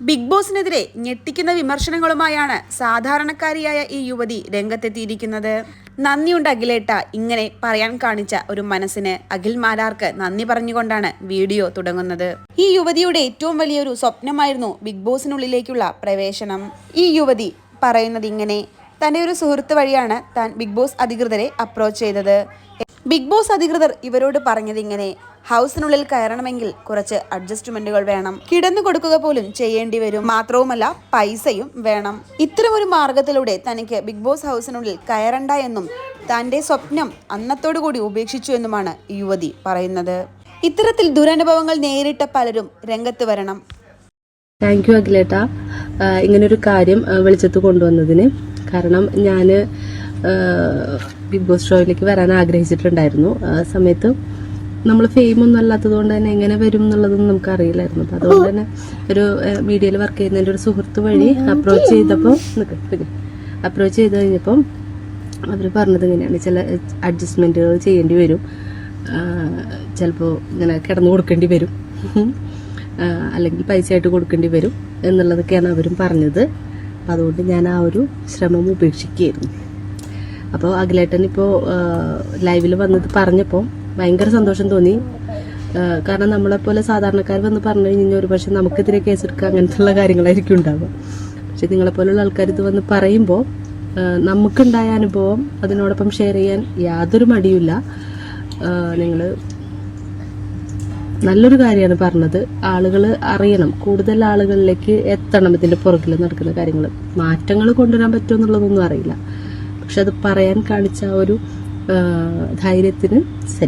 Big ബോസിനെതിരെ ഞെട്ടിക്കുന്ന വിമർശനങ്ങളുമായാണ് സാധാരണക്കാരിയായ ഈ യുവതി രംഗത്തെത്തിയിരിക്കുന്നത്. നന്ദിയുണ്ട് അഖിലേട്ട. ഇങ്ങനെ പറയാൻ കാണിച്ച ഒരു മനസ്സിന് അഖിൽ മാലാർക്ക് നന്ദി പറഞ്ഞുകൊണ്ടാണ് വീഡിയോ തുടങ്ങുന്നത്. ഈ യുവതിയുടെ ഏറ്റവും വലിയൊരു സ്വപ്നമായിരുന്നു ബിഗ് ബോസിനുള്ളിലേക്കുള്ള പ്രവേശനം. ഈ യുവതി പറയുന്നത് ഇങ്ങനെ തന്റെ ഒരു സുഹൃത്ത് വഴിയാണ് താൻ ബിഗ് ബോസ് അധികൃതരെ അപ്രോച്ച് ചെയ്തത്. ബിഗ് ബോസ് അധികൃതർ ഇവരോട് പറഞ്ഞത് ഇങ്ങനെ ഹൗസിനുള്ളിൽ കയറണമെങ്കിൽ കുറച്ച് അഡ്ജസ്റ്റ്മെന്റുകൾ വേണം. കിടന്നു കൊടുക്കുക പോലും ചെയ്യേണ്ടി വരും. മാത്രവുമല്ല പൈസയും വേണം. ഇത്തരമൊരു മാർഗത്തിലൂടെ തനിക്ക് ബിഗ് ബോസ് ഹൗസിനുള്ളിൽ കയറണ്ട എന്നും തന്റെ സ്വപ്നം അന്നത്തോടു കൂടി ഉപേക്ഷിച്ചു എന്നുമാണ് യുവതി പറയുന്നത്. ഇത്തരത്തിൽ ദുരനുഭവങ്ങൾ നേരിട്ട പലരും രംഗത്ത് വരണം. താങ്ക് യു അഖിലേട്ട. ഇങ്ങനൊരു കാര്യം വെളിച്ചത്ത് കൊണ്ടുവന്നതിന്. കാരണം ഞാൻ ബിഗ് ബോസ് ഷോയിലേക്ക് വരാൻ ആഗ്രഹിച്ചിട്ടുണ്ടായിരുന്നു. ആ സമയത്ത് നമ്മൾ ഫെയിം ഒന്നും അല്ലാത്തത് കൊണ്ട് തന്നെ എങ്ങനെ വരും എന്നുള്ളതൊന്നും നമുക്ക് അറിയില്ലായിരുന്നു അപ്പം അതുകൊണ്ട് തന്നെ ഒരു മീഡിയയിൽ വർക്ക് ചെയ്യുന്നതിന്റെ ഒരു സുഹൃത്ത് വഴി അപ്രോച്ച് ചെയ്തപ്പോൾ അപ്രോച്ച് ചെയ്ത് കഴിഞ്ഞപ്പം അവർ പറഞ്ഞത് ഇങ്ങനെയാണ്. ചില അഡ്ജസ്റ്റ്മെന്റുകൾ ചെയ്യേണ്ടി വരും. ചിലപ്പോൾ ഇങ്ങനെ കിടന്നു കൊടുക്കേണ്ടി വരും. അല്ലെങ്കിൽ പൈസ ആയിട്ട് കൊടുക്കേണ്ടി വരും എന്നുള്ളതൊക്കെയാണ് അവരും പറഞ്ഞത്. അതുകൊണ്ട് ഞാൻ ആ ഒരു ശ്രമം ഉപേക്ഷിക്കുകയായിരുന്നു. അപ്പോൾ അഖിലേട്ടൻ ഇപ്പോൾ ലൈവിൽ വന്നത് പറഞ്ഞപ്പോൾ ഭയങ്കര സന്തോഷം തോന്നി. കാരണം നമ്മളെപ്പോലെ സാധാരണക്കാർ വന്ന് പറഞ്ഞു കഴിഞ്ഞാൽ ഒരു പക്ഷേ നമുക്കെതിരെ കേസെടുക്കുക അങ്ങനത്തുള്ള കാര്യങ്ങളായിരിക്കും ഉണ്ടാവുക. പക്ഷെ നിങ്ങളെപ്പോലുള്ള ആൾക്കാർ ഇത് വന്ന് പറയുമ്പോൾ നമുക്കുണ്ടായ അനുഭവം അതിനോടൊപ്പം ഷെയർ ചെയ്യാൻ യാതൊരു മടിയുമില്ല. നിങ്ങൾ നല്ലൊരു കാര്യമാണ് പറഞ്ഞത്. ആളുകൾ അറിയണം. കൂടുതൽ ആളുകളിലേക്ക് എത്തണം ഇതിന്റെ പുറകിൽ നടക്കുന്ന കാര്യങ്ങൾ മാറ്റങ്ങൾ കൊണ്ടുവരാൻ പറ്റുമോ എന്നുള്ളതൊന്നും അറിയില്ല. പക്ഷെ അത് പറയാൻ കാണിച്ച ഒരു ധൈര്യത്തിന് സരി